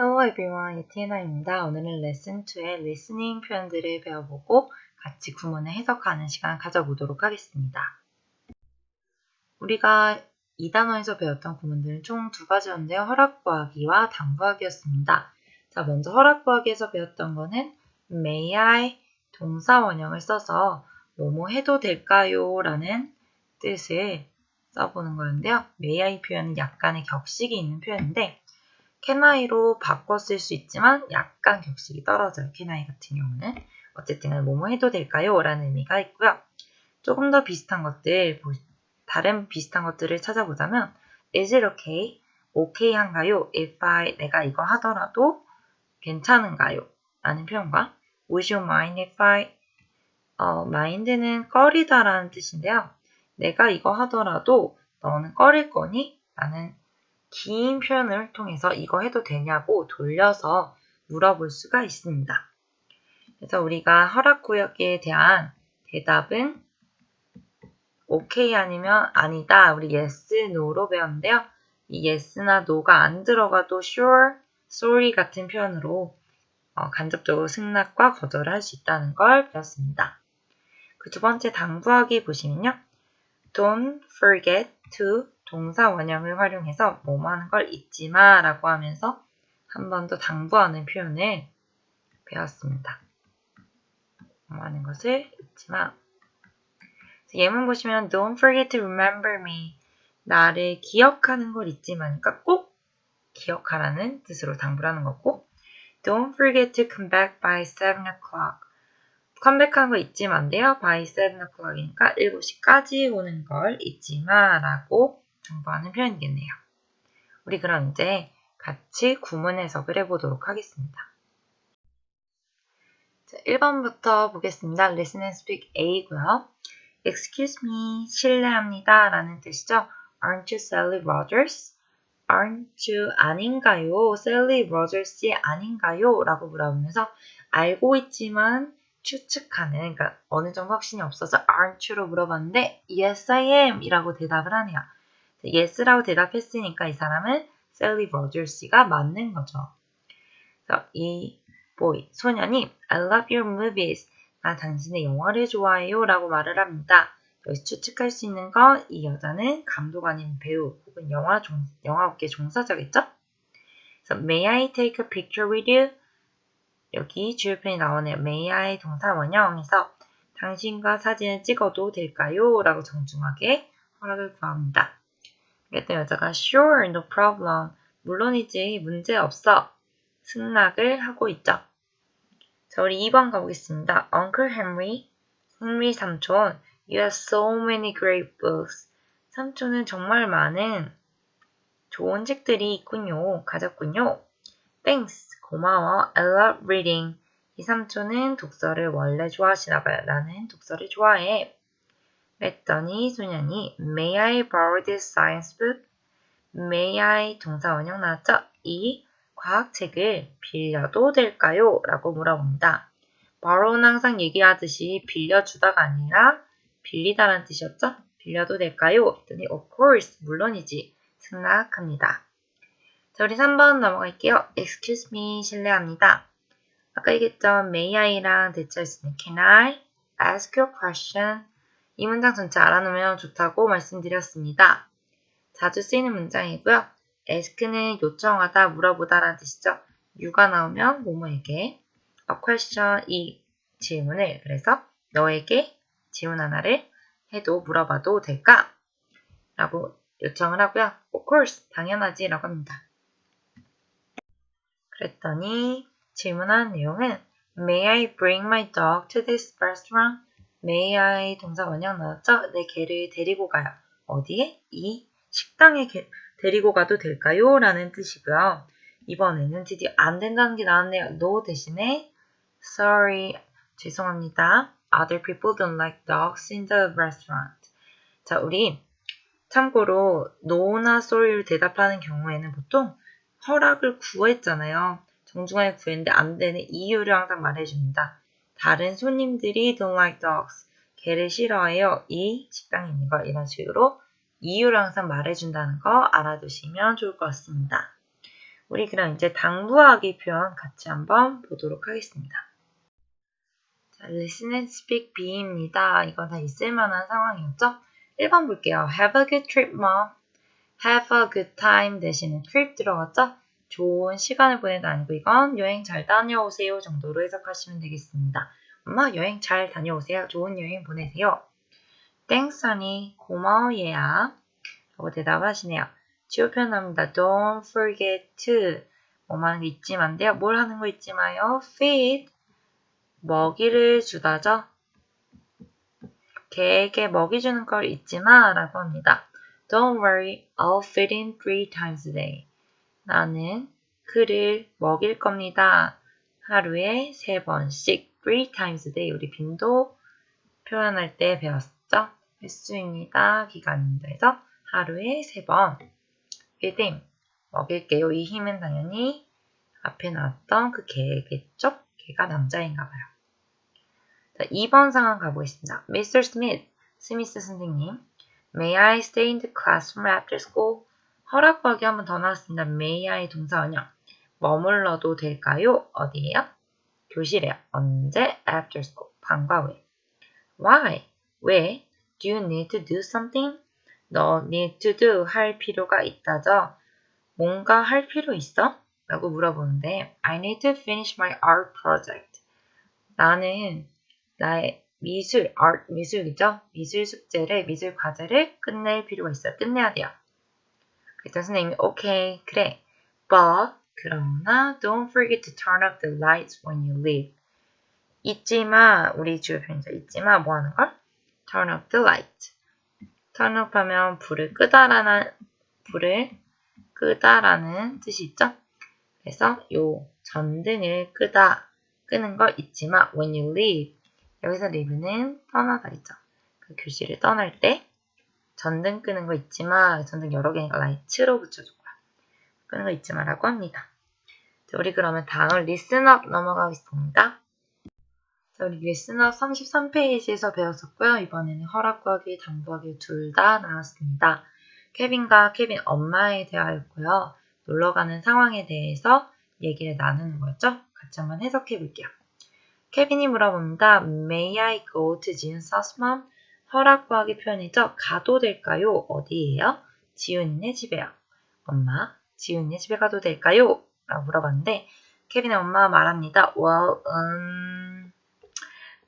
Hello everyone, 예티나입니다. 오늘은 레슨 2의 listening 표현들을 배워보고 같이 구문을 해석하는 시간 가져보도록 하겠습니다. 우리가 이 단원에서 배웠던 구문들은 총 두 가지였는데요. 허락 구하기와 당부하기였습니다. 자, 먼저 허락 구하기에서 배웠던 거는 may I 동사 원형을 써서 뭐뭐 해도 될까요? 라는 뜻을 써보는 거였는데요. may I 표현은 약간의 격식이 있는 표현인데 바꿔 쓸 수 있지만 약간 격식이 떨어져요. I 같은 경우는. 어쨌든 뭐뭐 해도 될까요? 라는 의미가 있고요. 조금 더 비슷한 것들, 다른 비슷한 것들을 찾아보자면 is it okay? okay 한가요? if I, 내가 이거 하더라도 괜찮은가요? 라는 표현과 would you mind if I, 어, mind는 꺼리다 라는 뜻인데요. 내가 이거 하더라도 너는 꺼릴 거니? 라는 긴 표현을 통해서 이거 해도 되냐고 돌려서 물어볼 수가 있습니다. 그래서 우리가 허락구역에 대한 대답은 오케이 아니면 아니다. 우리 yes, no로 배웠는데요. 이 yes나 no가 안 들어가도 sure, sorry 같은 표현으로 어, 간접적으로 승낙과 거절을 할 수 있다는 걸 배웠습니다. 그 두 번째 당부하기 보시면요. Don't forget to 동사 원형을 활용해서 뭐뭐 하는 걸 잊지 마 라고 하면서 한 번 더 당부하는 표현을 배웠습니다. 뭐뭐 하는 것을 잊지 마. 예문 보시면 Don't forget to remember me. 나를 기억하는 걸 잊지 마니까 꼭 기억하라는 뜻으로 당부를 하는 거고 Don't forget to come back by 7 o'clock. 컴백한 거 잊지 마인데요. by 7 o'clock이니까 7시까지 오는 걸 잊지 마라고 정보하는 표현이겠네요. 우리 그럼 이제 같이 구문 해석을 해보도록 하겠습니다. 자, 1번부터 보겠습니다. Listen and speak A고요. Excuse me, 실례합니다 라는 뜻이죠. Aren't you Sally Rogers? Aren't you 아닌가요? Sally Rogers이 아닌가요? 라고 물어보면서 알고 있지만 추측하는, 그러니까 어느 정도 확신이 없어서 aren't you로 물어봤는데 yes I am 이라고 대답을 하네요. Yes라고 대답했으니까 이 사람은 셀리 버저스가 맞는 거죠. 그래서 이 boy, 소년이 I love your movies. 나 당신의 영화를 좋아해요 라고 말을 합니다. 여기서 추측할 수 있는 건 이 여자는 감독 아닌 배우 혹은 영화 종, 영화업계 종사자겠죠? 그래서 May I take a picture with you? 여기 주요편이 나오네요. May I 동사 원형에서 당신과 사진을 찍어도 될까요? 라고 정중하게 허락을 구합니다. 그랬더니 여자가 Sure, no problem. 물론이지, 문제 없어. 승낙을 하고 있죠. 자, 우리 2번 가보겠습니다. Uncle Henry, henry 삼촌, you have so many great books. 삼촌은 정말 많은 좋은 책들이 있군요. 가졌군요. Thanks, 고마워. I love reading. 이 삼촌은 독서를 원래 좋아하시나 봐요. 나는 독서를 좋아해. 그랬더니 소년이 May I borrow this science book? May I 동사 원형 나왔죠? 이 과학책을 빌려도 될까요? 라고 물어봅니다. borrow는 항상 얘기하듯이 빌려주다가 아니라 빌리다라는 뜻이었죠? 빌려도 될까요? 했더니 of course, 물론이지. 승낙합니다. 자, 우리 3번 넘어갈게요. excuse me, 실례합니다. 아까 얘기했죠? may I랑 대체할 수 있는 can I ask you a question? 이 문장 전체 알아놓으면 좋다고 말씀드렸습니다. 자주 쓰이는 문장이고요. ask는 요청하다, 물어보다 라는 뜻이죠. you가 나오면 뭐뭐에게 a question 이 질문을 그래서 너에게 질문 하나를 해도 물어봐도 될까? 라고 요청을 하고요. of course, 당연하지 라고 합니다. 그랬더니 질문한 내용은 May I bring my dog to this restaurant? May I 동사 원형 나왔죠? 내 개를 데리고 가요. 어디에? 이 식당에 게, 데리고 가도 될까요? 라는 뜻이고요. 이번에는 드디어 안 된다는 게 나왔네요. No 대신에 sorry, 죄송합니다. Other people don't like dogs in the restaurant. 자, 우리 참고로 no나 sorry를 대답하는 경우에는 보통 허락을 구했잖아요. 정중하게 구했는데 안 되는 이유를 항상 말해줍니다. 다른 손님들이 don't like dogs. 개를 싫어해요. 이 있는 걸 이런 식으로 이유를 항상 말해준다는 거 알아두시면 좋을 것 같습니다. 우리 그럼 이제 당부하기 표현 같이 한번 보도록 하겠습니다. 자, listen and speak B입니다. 이거 다 있을만한 상황이었죠? 1번 볼게요. Have a good trip, mom. Have a good time 대신에 trip 들어갔죠? 좋은 시간을 보내다 아니고 이건 여행 잘 다녀오세요 정도로 해석하시면 되겠습니다. 엄마 여행 잘 다녀오세요. 좋은 여행 보내세요. Honey. 고마워, 얘야. 라고 대답하시네요. 주요 표현합니다. Don't forget to. 뭐만 하는 거 잊지 만데요. 뭘 하는 거 잊지 마요. feed. 먹이를 주다죠. 개에게 먹이 주는 걸 잊지 마. 라고 합니다. Don't worry. I'll feed him three times a day. 나는 그를 먹일 겁니다. 하루에 세 번씩. three times a day. 우리 빈도 표현할 때 배웠죠? 횟수입니다. 기간입니다. 그래서 하루에 세 번. feed 먹일게요. 이 힘은 당연히 앞에 나왔던 그 개겠죠? 개가 남자인가 봐요. 자, 2번 상황 가보겠습니다. Mr. Smith, 스미스 선생님. May I stay in the classroom after school? 허락 구하기 한번 더 나왔습니다. May I 동사 원형. 머물러도 될까요? 어디에요? 교실에요. 언제? After school. 방과 후에. Why? 왜? Do you need to do something? 너 need to do 할 필요가 있다죠? 뭔가 할 필요 있어? 라고 물어보는데 I need to finish my art project. 나는 나의 미술, art, 미술이죠? 미술 숙제를, 미술 과제를 끝낼 필요가 있어. 끝내야 돼요. 그랬더니 선생님이 오케이, 그래. But 그러나 don't forget to turn off the lights when you leave. 잊지 마, 우리 주요 편자 잊지 마, 뭐 하는 걸? Turn off the light. turn off 하면 불을 끄다라는, 불을 끄다라는 뜻이 있죠? 그래서 요 전등을 끄다, 끄는 걸 잊지 마. When you leave. 여기서 leave는 떠나다 있죠. 그 교실을 떠날 때 전등 끄는 거 잊지 마. 전등 여러 개니까 라이트로 붙여줄 거야. 끄는 거 잊지 마라고 합니다. 자, 우리 그러면 다음 up 넘어가겠습니다. 자, 우리 up 33페이지에서 배웠었고요. 이번에는 허락 구하기, 당부하기 둘 다 나왔습니다. 케빈과 케빈 엄마에 대하였고요. 놀러 가는 상황에 대해서 얘기를 나누는 거였죠. 같이 한번 해석해 볼게요. 케빈이 물어봅니다. May I go to 지훈's house, mom? 허락 구하기 표현이죠. 가도 될까요? 어디예요? 지훈이네 집에요. 엄마, 지훈이네 집에 가도 될까요? 라고 물어봤는데 케빈의 엄마가 말합니다. Well, um,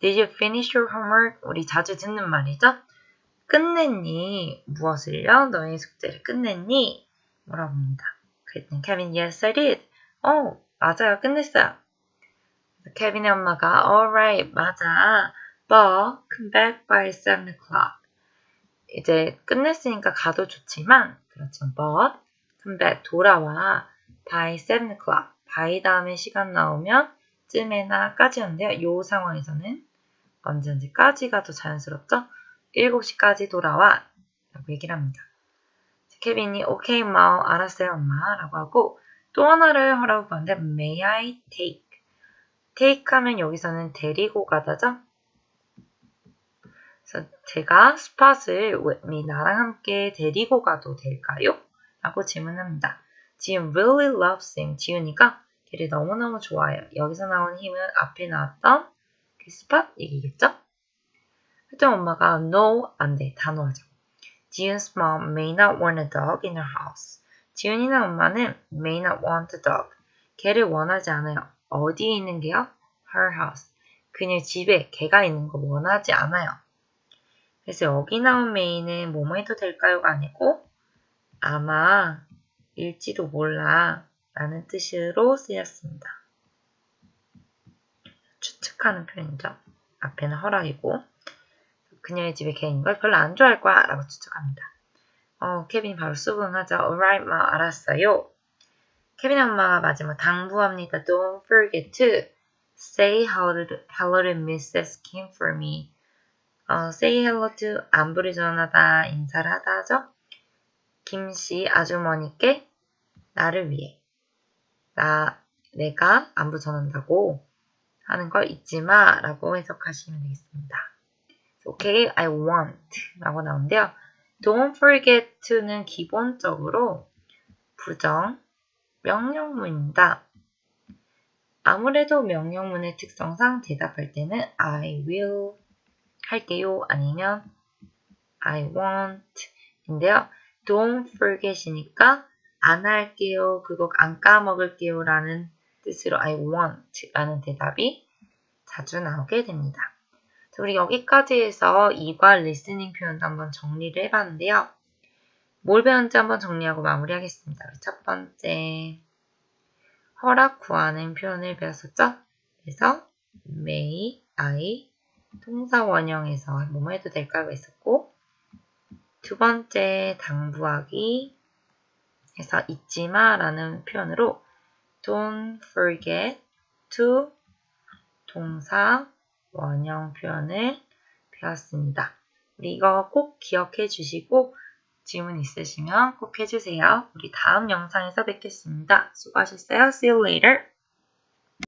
did you finish your homework? 우리 자주 듣는 말이죠. 끝냈니? 무엇을요? 너의 숙제를 끝냈니? 물어봅니다. 그랬더니 케빈, yes, I did. 어, 맞아요. 끝냈어요. 케빈의 엄마가 alright, 맞아. But come back by 7 o'clock. 이제 끝냈으니까 가도 좋지만 그렇죠. But come back, 돌아와. by 7 o'clock. by 다음에 시간 나오면 쯤에나 까지였는데요. 요 상황에서는 언제든지까지가 더 자연스럽죠. 7시까지 돌아와 라고 얘기를 합니다. 케빈이 오케이 마우 알았어요 엄마 라고 하고 또 하나를 하는데 may I take take 하면 여기서는 데리고 가다죠 그래서 제가 스팟을 me 나랑 함께 데리고 가도 될까요? 라고 질문합니다. 지금 really loves him 지훈이가 걔를 너무너무 좋아해요. 여기서 나온 힘은 앞에 나왔던 그 스팟 얘기겠죠? 그랬더니 엄마가 no 안 돼 단호하죠. 지훈's mom may not want a dog in her house. 지훈이나 엄마는 may not want a dog. 개를 원하지 않아요. 어디에 있는 게요? her house. 그녀 집에 개가 있는 거 원하지 않아요. 그래서 여기 나온 may는 뭐뭐 해도 될까요가 아니고 아마 일지도 몰라 라는 뜻으로 쓰였습니다. 추측하는 표현이죠. 앞에는 허락이고 그녀의 집에 개인 걸 별로 안 좋아할 거야 라고 추측합니다. 어, 케빈이 바로 수긍하죠. alright, 마, 알았어요. 케빈 엄마가 마지막 당부합니다. Don't forget to say hello to, hello to Mrs. Kim for me. 어, say hello to 안부를 전하다, 인사를 하다 하죠. 김씨 아주머니께 나를 위해 나 내가 안부 전한다고 하는 걸 잊지 마 라고 해석하시면 되겠습니다. okay, I want 라고 나오는데요. Don't forget to는 기본적으로 부정, 명령문입니다. 아무래도 명령문의 특성상 대답할 때는 I will 할게요 아니면 I want 인데요. don't forget이니까 안 할게요, 그거 안 까먹을게요 라는 뜻으로 I want 라는 대답이 자주 나오게 됩니다. 우리 여기까지 해서 이과 리스닝 표현도 한번 정리를 해봤는데요. 뭘 배웠는지 한번 정리하고 마무리하겠습니다. 첫 번째, 허락 구하는 표현을 배웠었죠? 그래서 may, I, 동사 원형에서 뭐뭐 해도 될까요? 했었고 두 번째, 당부하기 해서 잊지마 라는 표현으로 don't forget to 동사 원형 표현을 배웠습니다. 우리 이거 꼭 기억해 주시고 질문 있으시면 꼭 해주세요. 우리 다음 영상에서 뵙겠습니다. 수고하셨어요. See you later.